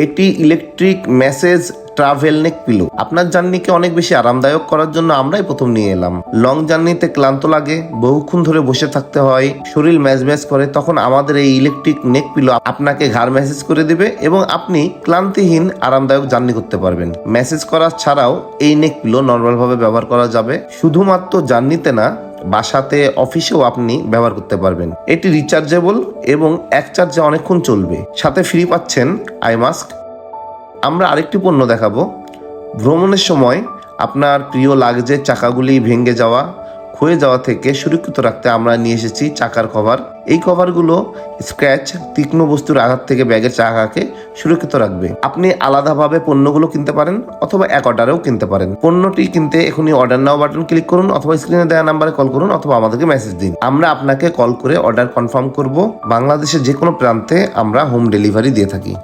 এটি electric massage travel neck pillow. আপনার জার্নিকে অনেক বেশি আরামদায়ক করার জন্য আমরাই প্রথম নিয়ে এলাম। লং জার্নিতে ক্লান্ত লাগে, বহুক্ষণ ধরে বসে থাকতে হয়, শরীর ম্যাজ ম্যাজ করে, তখন আমাদের এই ইলেকট্রিক নেক পিলো আপনাকে ঘাড় মেসেজ করে দিবে এবং আপনি ক্লান্তিহীন, আরামদায়ক জার্নি করতে পারবেন। মেসেজ করা ছাড়াও এই নেক পিলো নর্মাল ভাবে ব্যবহার করা যাবে। শুধুমাত্র জার্নিতে না, বাসাতে, অফিসেও আপনি ব্যবহার করতে পারবেন। এটি রিচার্জেবল এবং এক চার্জে অনেকক্ষণ চলবে। সাথে ফ্রি পাচ্ছেন আই মাস্ক আমরা আরেকটি পণ্য দেখাবো। ভ্রমণের সময় আপনার প্রিয় লাগজের চাকাগুলি ভেঙে যাওয়া, ক্ষয়ে যাওয়া থেকে সুরক্ষিত রাখতে আমরা নিয়ে এসেছি চাকার কভার। এই কভারগুলো স্ক্র্যাচ, তীক্ষ্ণ বস্তুর আঘাত থেকে ব্যাগের চাকাকে সুরক্ষিত রাখবে। আপনি আলাদাভাবে পণ্যগুলো কিনতে পারেন অথবা এক অর্ডারেও কিনতে পারেন। পণ্যটি কিনতে এখনই অর্ডার নাও বাটন ক্লিক করুন অথবা স্ক্রিনে দেওয়া নাম্বারে কল করুন অথবা আমাদেরকে মেসেজ দিন। আমরা আপনাকে কল করে অর্ডার কনফার্ম করব। বাংলাদেশের যে কোনো প্রান্তে আমরা হোম ডেলিভারি দিয়ে থাকি।